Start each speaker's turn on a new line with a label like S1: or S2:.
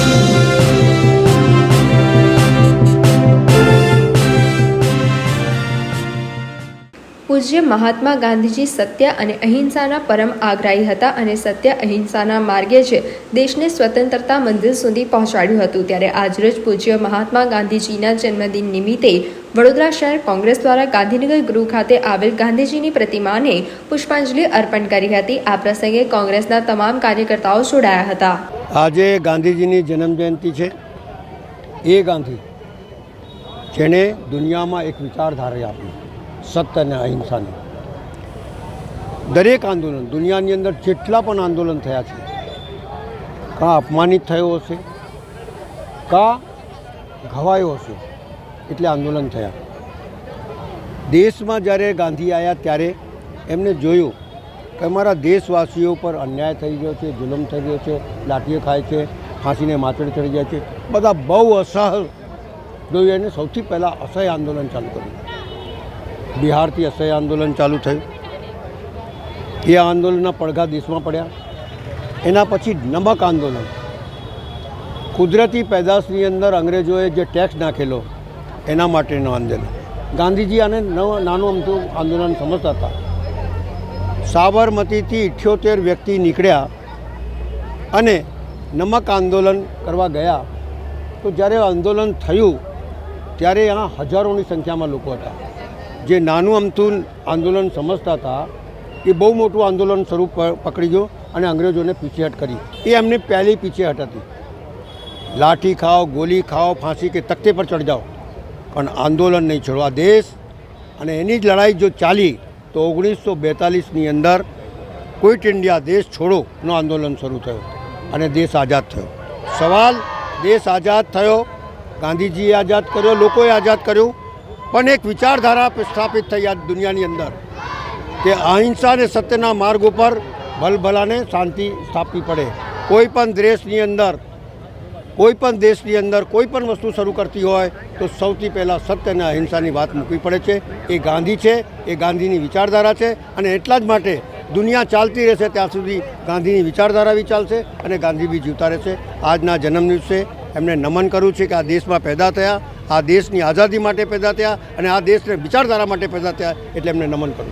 S1: Thank you. પૂજ્ય મહાત્મા ગાંધીજી સત્ય અને અહિંસાના પરમ આગ્રાહી હતા અને સત્ય અહિંસાના માર્ગે જ દેશને સ્વતંત્રતા મંદિર સુધી પહોંચાડ્યું હતું. ત્યારે આજરોજ પૂજ્ય મહાત્મા ગાંધીજીના જન્મદિન નિમિત્તે વડોદરા શહેર કોંગ્રેસ દ્વારા ગાંધીનગર ગૃહ ખાતે આવેલ ગાંધીજીની પ્રતિમાને પુષ્પાંજલિ અર્પણ કરી હતી. આ પ્રસંગે કોંગ્રેસના તમામ કાર્યકર્તાઓ જોડાયા હતા.
S2: આજે ગાંધીજીની જન્મજયંતિ છે. એ ગાંધી જેણે દુનિયામાં એક વિચારધારા આપી. સત્ય અને અહિંસાની. દરેક આંદોલન, દુનિયાની અંદર જેટલા પણ આંદોલન થયા છે, કાં અપમાનિત થયો હશે, કાં ઘવાયો હશે, એટલે આંદોલન થયા. દેશમાં જ્યારે ગાંધી આવ્યા ત્યારે એમને જોયું કે અમારા દેશવાસીઓ પર અન્યાય થઈ ગયો છે, જુલમ થઈ ગયો છે, લાઠીઓ ખાય છે, ફાંસીને માચડે ચડી જાય છે, બધા બહુ અસહ્ય જોયું એને સૌથી પહેલાં અસહ્ય આંદોલન ચાલુ કર્યું. બિહારથી અસહ્ય આંદોલન ચાલુ થયું. એ આંદોલનના પડઘા દેશમાં પડ્યા. એના પછી નમક આંદોલન. કુદરતી પેદાશની અંદર અંગ્રેજોએ જે ટેક્સ નાખેલો, એના માટેનું આંદોલન. ગાંધીજી આને નાનું અમથું આંદોલન સમજતા હતા. સાબરમતીથી ઇઠ્યોતેર વ્યક્તિ નીકળ્યા અને નમક આંદોલન કરવા ગયા. તો જ્યારે આંદોલન થયું, ત્યારે આ હજારોની સંખ્યામાં લોકો હતા. જે નાનું અમથું આંદોલન સમજતા હતા, એ બહુ મોટું આંદોલન સ્વરૂપ પકડી ગયો અને અંગ્રેજોને પીછેહટ કરી. એ એમની પહેલી પીછેહટ હતી. લાઠી ખાઓ, ગોલી ખાઓ, ફાંસી કે તકતે પર ચડી જાઓ. પણ આંદોલન નહીં છોડવા દેશ અને એની જ લડાઈ જો ચાલી, તો ઓગણીસો બેતાલીસની અંદર ક્વિટ ઇન્ડિયા દેશ છોડોનો આંદોલન શરૂ થયો અને દેશ આઝાદ થયો. સવાલ, દેશ આઝાદ થયો, ગાંધીજીએ આઝાદ કર્યો, લોકોએ આઝાદ કર્યું પણ એક વિચારધારા સ્થાપિત થઈ આ દુનિયાની અંદર કે અહિંસા અને સત્યના માર્ગ ઉપર ભલભલાને શાંતિ સ્થાપવી પડે. કોઈ પણ દેશની અંદર, કોઈ પણ દેશની અંદર કોઈ પણ વસ્તુ શરૂ કરતી હોય તો સૌથી પહેલાં સત્ય અને અહિંસાની વાત મૂકવી પડે છે. એ ગાંધી છે, એ ગાંધીની વિચારધારા છે અને એટલા જ માટે દુનિયા ચાલતી રહેશે ત્યાં સુધી ગાંધીની વિચારધારા બી ચાલશે અને ગાંધી બી જીવતા રહેશે. આજના જન્મ દિવસે એમને નમન કરવું છે કે આ દેશમાં પેદા થયા, આ દેશની આઝાદી માટે પેદા થયા અને આ દેશને વિચારધારા માટે પેદા થયા એટલે એમને નમન કરું